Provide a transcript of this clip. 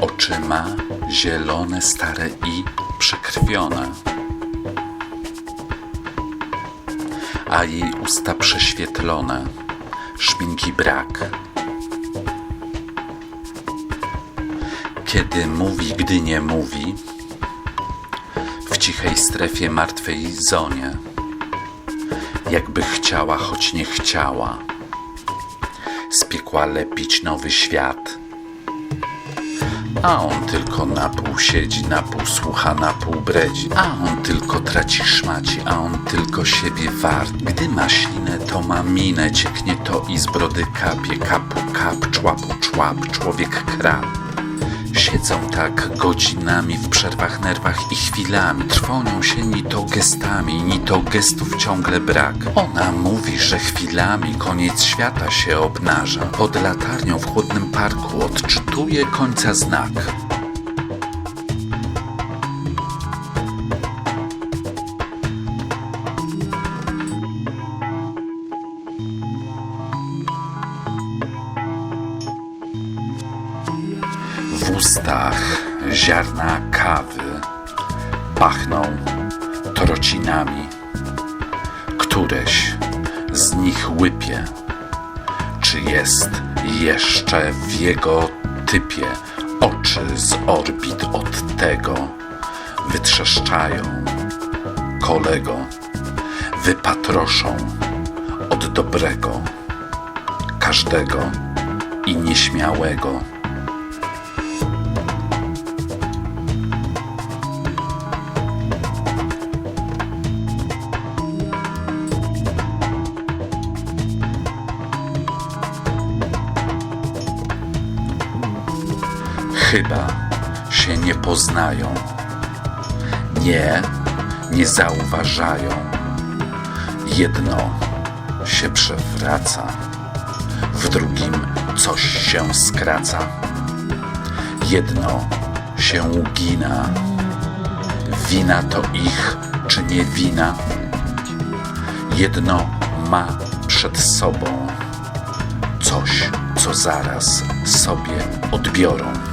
Oczy ma zielone, stare i przekrwione. A jej usta prześwietlone. Szminki brak. Kiedy mówi, gdy nie mówi, w cichej strefie martwej zonie, jakby chciała, choć nie chciała, z piekła lepić nowy świat. A on tylko na pół siedzi, na pół słucha, na pół bredzi. A on tylko traci szmaci, a on tylko siebie wart. Gdy ma ślinę, to ma minę, cieknie to i z brody kapie. Kapu kap, człapu człap, człowiek krab. Siedzą tak godzinami w przerwach, nerwach i chwilami. Trwonią się ni to gestami, ni to gestów ciągle brak. Ona mówi, że chwilami koniec świata się obnaża. Pod latarnią w chłodnym parku odczytuje końca znak. Ustach ziarna kawy pachną trocinami. Któreś z nich łypie. Czy jest jeszcze w jego typie oczy z orbit od tego wytrzeszczają kolego, wypatroszą od dobrego każdego i nieśmiałego. Chyba się nie poznają. Nie, nie zauważają. Jedno się przewraca, w drugim coś się skraca. Jedno się ugina. Wina to ich, czy nie wina? Jedno ma przed sobą coś, co zaraz sobie odbiorą.